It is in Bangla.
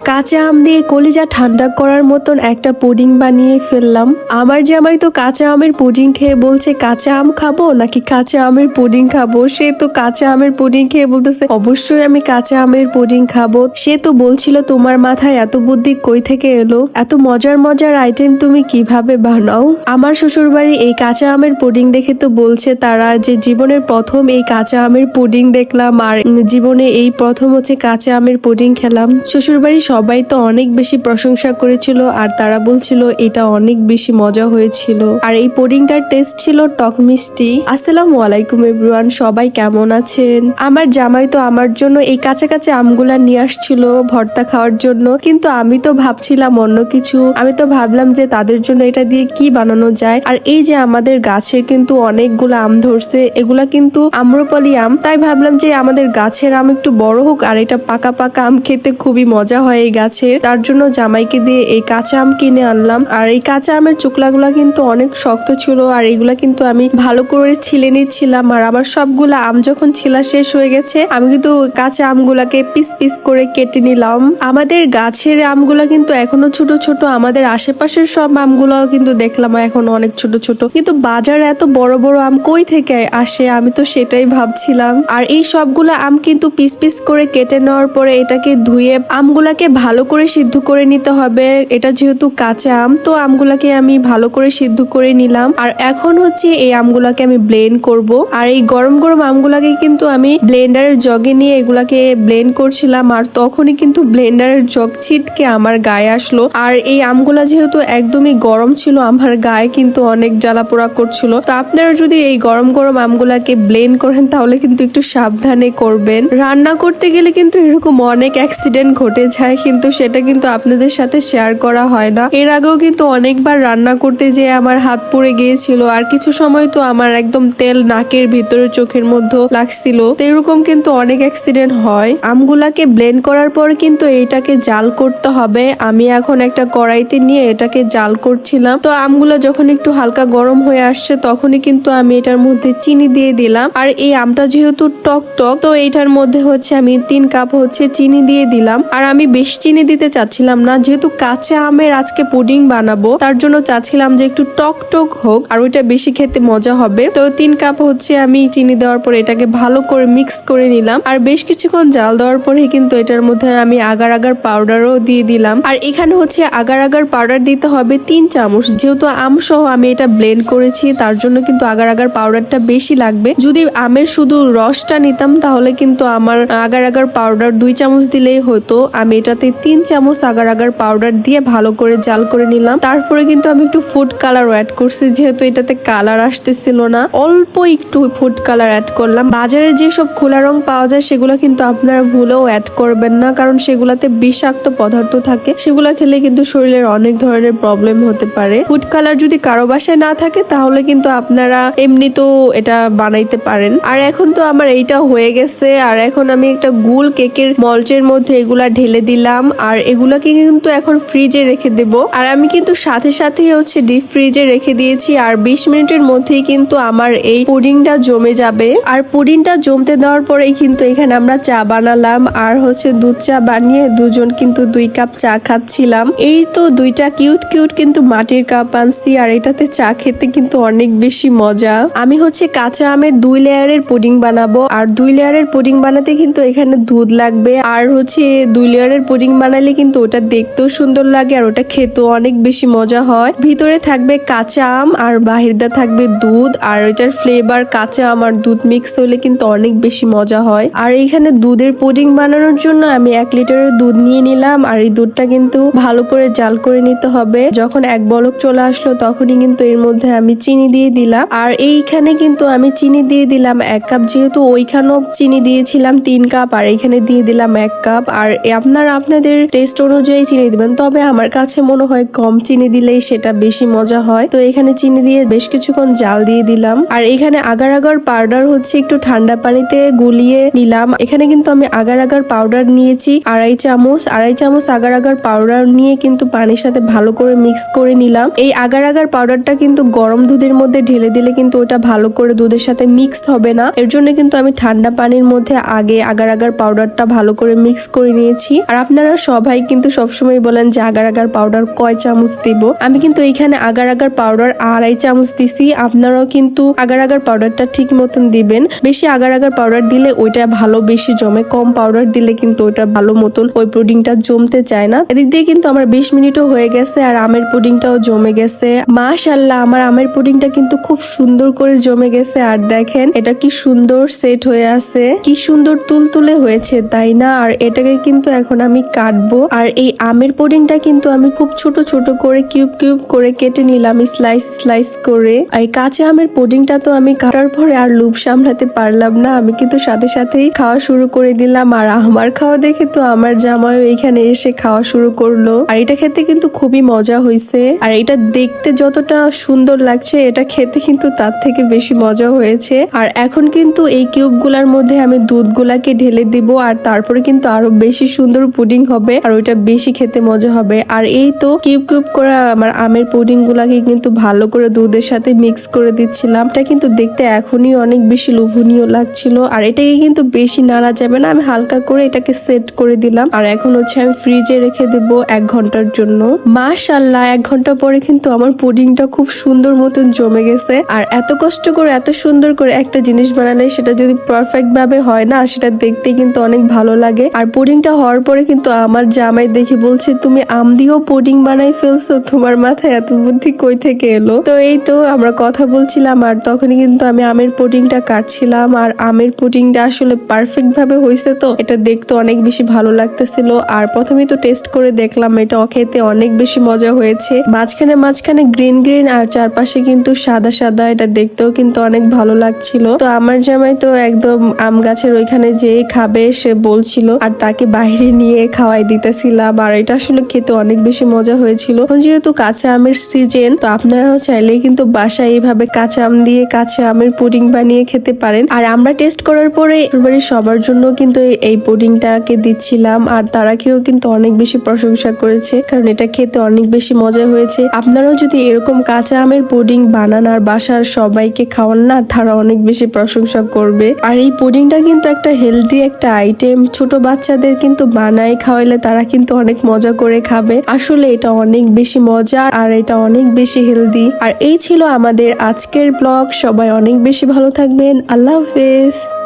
কাঁচা আম দিয়ে কলিজা ঠান্ডা করার মতন একটা পুডিং বানিয়ে ফেললাম। আমার জামাই তো কাঁচা আমের পুডিং খেয়ে বলছে, কাঁচা আম খাব নাকি কাঁচা আমের পুডিং খাব? সে তো কাঁচা আমের পুডিং খেয়ে বলতেছে, অবশ্যই আমি কাঁচা আমের পুডিং খাব। সে তো বলছিল, তোমার মাথায় এত বুদ্ধি কই থেকে এলো? এত মজার মজার আইটেম তুমি কীভাবে বানাও? আমার শ্বশুর বাড়ি এই কাঁচা আমের পুডিং দেখে তো বলছে তারা যে জীবনের প্রথম এই কাঁচা আমের পুডিং দেখলাম, আর জীবনে এই প্রথম হচ্ছে কাঁচা আমের পুডিং খেলাম। শ্বশুর বাড়ি সবাই তো অনেক বেশি প্রশংসা করেছিল আর তারা বলছিল, এটা অনেক বেশি মজা হয়েছিল। আর এই পুডিংটার টেস্ট ছিল টক মিষ্টি। আসসালামু আলাইকুম এভরিওয়ান, সবাই কেমন আছেন? আমার জামাই তো আমার জন্য এই কাঁচা কাঁচা আমগুলা নিয়ে আসছিল ভর্তা খাওয়ার জন্য, কিন্তু আমি তো ভাবছিলাম অন্য কিছু। আমি তো ভাবলাম যে তাদের জন্য এটা দিয়ে কি বানানো যায়। আর এই যে আমাদের গাছের কিন্তু অনেকগুলো আম ধরছে, এগুলা কিন্তু আম্রপালি আম। তাই ভাবলাম যে আমাদের গাছের আম একটু বড় হোক আর এটা পাকা পাকা আম খেতে খুবই মজা হয়। এই গাছের তার জন্য জামাইকে দিয়ে এই কাঁচা আম কিনে আনলাম। আর এই কাঁচা আমের চুকলাগুলা কিন্তু অনেক শক্ত ছিল, আর এইগুলা কিন্তু আমি ভালো করে ছিলে নিচ্ছিলাম। আর আমার সবগুলা আম যখন ছিলা শেষ হয়ে গেছে, আমি কিন্তু কাঁচা আমগুলাকে পিস পিস করে কেটে নিলাম। আমাদের গাছের আমগুলা কিন্তু এখনও ছোট ছোট, আমাদের আশেপাশের সব আমগুলাও কিন্তু দেখলাম এখন অনেক ছোট ছোট। কিন্তু বাজারে এত বড় বড় আম কই থেকে আসে, আমি তো সেটাই ভাবছিলাম। আর এই সবগুলা আম কিন্তু পিস পিস করে কেটে নেওয়ার পরে এটাকে ধুয়ে আমগুলাকে ভালো করে সিদ্ধ করে নিতে হবে। এটা যেহেতু কাঁচা আম, তো আমগুলাকে আমি ভালো করে সিদ্ধ করে নিলাম। আর এখন হচ্ছে এই আমগুলাকে আমি ব্লেন্ড করব। আর এই গরম গরম আমগুলাকে কিন্তু আমি ব্লেন্ডারের জগে নিয়ে এগুলাকে ব্লেন্ড করছিলাম। আর তখনই কিন্তু ব্লেন্ডারের জগ ছিটকে আমার গায়ে আসলো। আর এই আমগুলা যেহেতু একদমই গরম ছিল, আমার গায়ে কিন্তু অনেক জ্বালা পোড়া করছিল। তো আপনারা যদি এই গরম গরম আমগুলাকে ব্লেন্ড করেন, তাহলে কিন্তু একটু সাবধানে করবেন। রান্না করতে গেলে কিন্তু এরকম অনেক অ্যাক্সিডেন্ট ঘটে যায়। কিন্তু সেটা কিন্তু আপনাদের সাথে শেয়ার করা হয় না। এর আগেও কিন্তু অনেকবার রান্না করতে যেয়ে আমার হাত পুড়ে গিয়েছিল, আর কিছু সময় তো আমার একদম তেল নাকের ভিতরে চোখের মধ্যে লাগছিল। তো এরকম কিন্তু অনেক অ্যাক্সিডেন্ট হয়। আমগুলাকে ব্লেন্ড করার পর কিন্তু এইটাকে জাল করতে হবে। আমি এখন একটা কড়াইতে নিয়ে এটাকে জাল করছিলাম। তো আমগুলো যখন একটু হালকা গরম হয়ে আসছে, তখনই কিন্তু আমি এটার মধ্যে চিনি দিয়ে দিলাম। আর এই আমটা যেহেতু টক টক, তো এইটার মধ্যে হচ্ছে আমি তিন কাপ হচ্ছে চিনি দিয়ে দিলাম। আর আমি বেশি চিনি দিতে চাচ্ছিলাম না। যেহেতু কাঁচা আমের আজকে পুডিং বানাবো, তার জন্য চাচ্ছিলাম যে একটু টক টক হোক, আর ওইটা বেশি খেতে মজা হবে। তো তিন কাপ হচ্ছে আমি চিনি দেওয়ার পরে এটাকে ভালো করে মিক্স করে নিলাম। আর বেশ কিছুক্ষণ জাল দেওয়ার পরে কিন্তু এটার মধ্যে আমি আগার আগার পাউডারও দিয়ে দিলাম। আর এখানে হচ্ছে আগার আগার পাউডার দিতে হবে তিন চামচ। যেহেতু আম সহ আমি এটা ব্লেন্ড করেছি, তার জন্য কিন্তু আগার আগার পাউডারটা বেশি লাগবে। যদি আমের শুধু রসটা নিতাম, তাহলে কিন্তু আমার আগার আগার পাউডার দুই চামচ দিলেই হতো। আমি এটাতে তিন চামচ আগার আগার পাউডার দিয়ে ভালো করে জাল করে নিলাম। তারপরে কিন্তু আমি একটু ফুড কালার অ্যাড করছি, যেহেতু এটাতে কালার আসতেছিল না। অল্প একটু ফুড কালার অ্যাড করলাম। বাজারে যেসব খোলা রং পাওয়া যায়, সেগুলো কিন্তু আপনারা ভুলেও অ্যাড করবেন না, কারণ সেগুলাতে বিষাক্ত পদার্থ থাকে। সেগুলো খেলে কিন্তু শরীরের অনেক ধরনের প্রবলেম হতে পারে। ফুড কালার যদি কারও বাসায় না থাকে, তাহলে কিন্তু আপনারা এমনি তো এটা বানাইতে পারেন। আর এখন তো আমার এইটা হয়ে গেছে। আর এখন আমি একটা গুল কেকের মলচের মধ্যে এগুলা ঢেলে দিলাম। আর এগুলাকে কিন্তু এখন ফ্রিজে রেখে দেব। আর আমি কিন্তু সাথে সাথেই হচ্ছে ডিপ ফ্রিজে রেখে দিয়েছি আর বিশ মিনিটের মধ্যেই কিন্তু আমার এই পুডিংটা জমে যাবে। আর পুডিংটা জমতে দেওয়ার পরেই কিন্তু এখানে আমরা চা বানালাম আর হচ্ছে দুধ চা বানিয়ে দুজন কিন্তু দুই কাপ চা খাচ্ছিলাম। এই তো দুইটা কিউট কিউট কিন্তু মাটির কাপ আনছি আর এটাতে চা খেতে কিন্তু অনেক বেশি মজা। আমি হচ্ছে কাঁচা আমের দুই লেয়ারের পুডিং বানাবো। আর দুই লেয়ারের পুডিং বানাতে কিন্তু এখানে দুধ লাগবে। আর হচ্ছে দুই লেয়ারের পুডিং বানালে কিন্তু ওটা দেখতেও সুন্দর লাগে আর ওটা খেতেও অনেক বেশি মজা হয়। ভিতরে থাকবে কাঁচা আম আর বাহিরদা থাকবে দুধ আর এটার ফ্লেভার কাঁচা আম আর দুধ মিক্স হলে কিন্তু অনেক বেশি মজা হয়। আর এখানে দুধের পুডিং বানানোর জন্য আমি এক লিটারের দুধ নিয়ে নিলাম আর এই দুধটা কিন্তু ভালো করে জাল করে নিতে হবে। যখন এক বলক চলে আসলো তখনই কিন্তু এর মধ্যে আমি চিনি দিয়ে দিলাম। আর এইখানে কিন্তু আমি চিনি দিয়ে দিলাম এক কাপ, যেহেতু ওইখানেও চিনি দিয়েছিলাম তিন কাপ আর এখানে দিয়ে দিলাম এক কাপ। আর আপনারা আপনাদের টেস্ট অনুযায়ী চিনি দিবেন। তবে আমার কাছে মনে হয় কম চিনি দিলেই সেটা বেশি মজা হয়। তো এখানে চিনি দিয়ে বেশ কিছুক্ষণ জাল দিয়ে দিলাম। আর এখানে আগার আগার পাউডার হচ্ছে একটু ঠান্ডা পানিতে গুলিয়ে নিলাম। এখানে কিন্তু আমি আগার আগার পাউডার নিয়েছি। আড়াই চামচ আড়াই চামচ আগার আগার পাউডার নিয়ে কিন্তু পানির সাথে ভালো করে মিক্স করে নিলাম। এই আগার আগার পাউডারটা কিন্তু গরম দুধের মধ্যে ঢেলে দিলে কিন্তু ওটা ভালো করে দুধের সাথে মিক্স হবে না। এর জন্য কিন্তু আমি ঠান্ডা পানির মধ্যে আগে আগার আগার পাউডারটা ভালো করে মিক্স করে নিয়েছি। আর আপনারা সবাই কিন্তু সবসময় বলেন যে আগার আগার পাউডার কয় চামচ দিব? আমি কিন্তু এইখানে আগার আগার পাউডার আড়াই চামচ দিছি। আপনারাও কিন্তু আগার আগার পাউডারটা ঠিক মতন দিবেন। বেশি আগার আগার পাউডার দিলে ওইটা ভালো, বেশি জমে কম পাউডার দিলে কিন্তু ওইটা ভালো মতন ওই পুডিংটা জমতে চায় না। এদিক দিয়ে কিন্তু আমার বিশ মিনিটও হয়ে গেছে আর আমের পুডিংটাও জমে গেছে। মাশাল্লাহ আমার আমের পুডিংটা কিন্তু খুব সুন্দর করে জমে গেছে। আর দেখেন, এটা কি সুন্দর সেট হয়ে আছে। কি সুন্দর তুলতুলে হয়েছে, তাই না? আর এটাকে কিন্তু এখন আমি কাটবো। আর এই আমের পুডিংটা কিন্তু আমি খুব ছোট ছোট করে কিউব কিউব করে কেটে নিলাম স্লাইস স্লাইস করে। এই কাঁচা আমের পুডিংটা তো আমি কাটার পরে আর লুপ সামলাতে পারলাম না। আমি কিন্তু সাথে সাথেই খাওয়া শুরু করে দিলাম। আর আমার খাওয়া দেখে তো আমার জামাই এখানে এসে খাওয়া শুরু করল। আর এটা খেতে কিন্তু খুবই মজা হয়েছে আর এটা দেখতে যতটা সুন্দর লাগছে, এটা খেতে কিন্তু তার থেকে বেশি মজা হয়েছে। আর এখন কিন্তু এই কিউবগুলার মধ্যে আমি দুধ গুলাকে ঢেলে দিব। আর তারপরে কিন্তু আরও বেশি সুন্দর পুডিং হবে আর ওইটা বেশি খেতে মজা হবে। আর এই তো কিউব কিউব করা আমার আমের পুডিং গুলাকে কিন্তু ভালো করে দুধের সাথে মিক্স করে দিচ্ছিলাম। এটা কিন্তু দেখতে এখনই অনেক বেশি লোভনীয় লাগছিল। আর এটাকে কিন্তু বেশি নাড়া যাবে না, আমি হালকা করে এটাকে সেট করে দিলাম। আর এখন হচ্ছে আমি ফ্রিজে রেখে দেব এক ঘণ্টার জন্য। মাশাল্লাহ এক ঘণ্টা পরে কিন্তু আমার পুডিংটা খুব সুন্দর মতন জমে গেছে। আর এত কষ্ট করে, এত সুন্দর করে একটা জিনিস বানালে সেটা যদি পারফেক্ট ভাবে হয় না, সেটা দেখতে কিন্তু অনেক ভালো লাগে। আর পুডিংটা হওয়ার পরে কিন্তু আমার জামাই দেখে বলছে, তুমি আম দিয়েও পুডিং বানাই ফেলছো, তোমার মাথায় এত বুদ্ধি কই থেকে এলো? তো এই তো আমরা কথা বলছিলাম, আর তখনই কিন্তু আমি আমের পুডিংটা কাটছিলাম, আর আমের পুডিংটা আসলে পারফেক্ট ভাবে হয়েছে তো, এটা দেখতে অনেক বেশি ভালো লাগতেছিল, আর প্রথমে তো টেস্ট করে দেখলাম, এটা খেতে অনেক বেশি মজা হয়েছে। মাঝখানে মাঝখানে গ্রিন গ্রিন আর চারপাশে কিন্তু সাদা সাদা, এটা দেখতেও কিন্তু অনেক ভালো লাগছিল। তো আমার জামাই তো একদম আম গাছের ওইখানে যে খাবে, সে বলছিল, আর তাকে বাইরে নিয়ে খাওয়াই দিতেছিলাম, আর এটা আসলে খেতে অনেক বেশি মজা হয়েছিল। যেহেতু কাঁচা আমের সিজন তো আপনারাও চাইলেই কিন্তু বাসায় এইভাবে কাঁচা আম দিয়ে কাঁচা আমের পুডিং বানিয়ে খেতে পারেন। আর আমরা টেস্ট করার পরে বাড়ির সবার জন্য কিন্তু এই- এই পুডিংটাকে দিচ্ছিলাম, আর তারা খেয়েও কিন্তু অনেক বেশি প্রশংসা করেছে, কারণ এটা খেতে অনেক বেশি মজা হয়েছে। আপনারাও যদি এরকম কাঁচা আমের পুডিং বানান, আর বাসার সবাইকে খাওয়ান না, তারা অনেক বেশি প্রশংসা করবে। আর এই পুডিংটা কিন্তু একটা হেলদি একটা আইটেম ছোট বাচ্চাদের কিন্তু বানায় খাওয়াইলে তারা কিন্তু অনেক মজা করে খাবে। আসলে এটা অনেক বেশি মজা আর এটা অনেক বেশি হেলদি আর এই ছিল আমাদের আজকের ব্লগ সবাই অনেক বেশি ভালো থাকবেন। আল্লাহ হাফেজ।